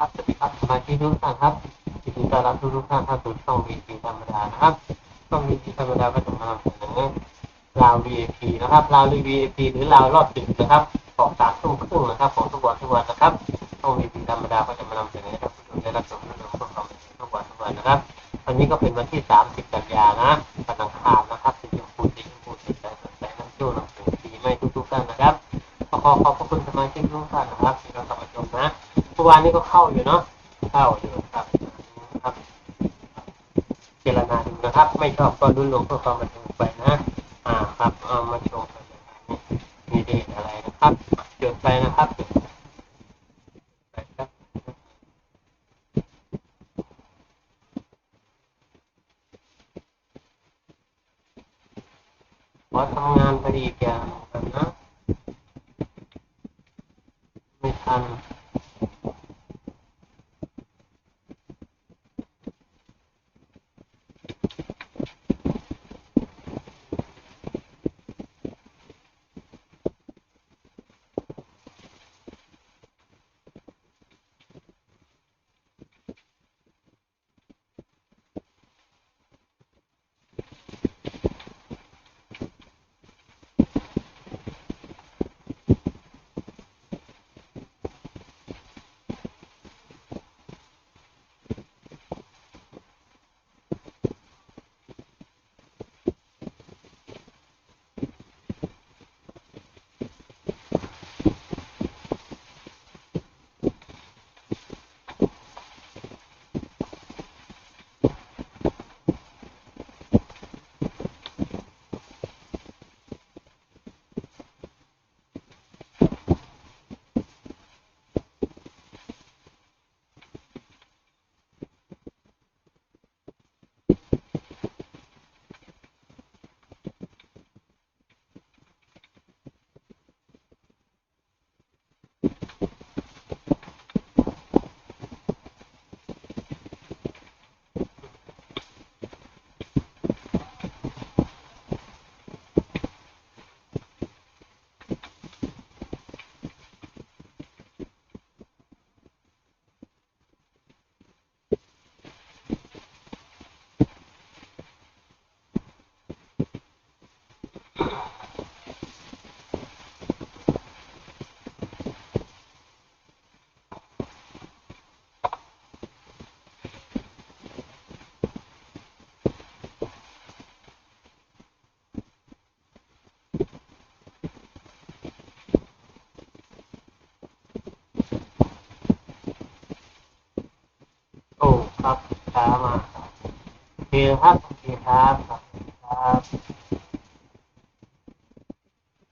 ครับสวัสดีครับสมาชิกทุกท่านครับยินดีต้อนรับทุกทุกท่านเข้าสู่ช่องวีพีธรรมดานะครับช่องวีพีธรรมดาก็จะมานำเสนอลาว VIP นะครับลาว VIP หรือลาวรอบดึกนะครับออกสามทุ่มครึ่งนะครับของทุกวันทุกวันนะครับช่องวีพีธรรมดาก็จะมานำเสนอให้ท่านผู้ชมได้รับชมเรื่องของความเป็นทุกวันทุกวันนะครับ วันนี้ก็เป็นวันที่ 30 กันยานะวันอังคารนะครับสีชมพูสีชมพูสีแดงสดใสน้ำโจ้น้ำสูงสีไม่ทุกๆท่านนะครับขอขอบพระคุณสมาชิกทุกท่านนะครับที่เราเข้ามาชมนะ มื่อวานนี้ก็เข้าอยู่เนาะเข้าอยู่ครับครับเจรนาดูนะครับ ไม่ชอบก็ดุนลงเพื่อความบันเทิงไปนะ อ่าครับเอามาชมกันมีเดทอะไรนะครับจดไปนะครับจดไปครับขอทำงานพอดีแกกันนะ ไม่ทัน ครับช้ามาโอเคครับโอเคครับครับครับ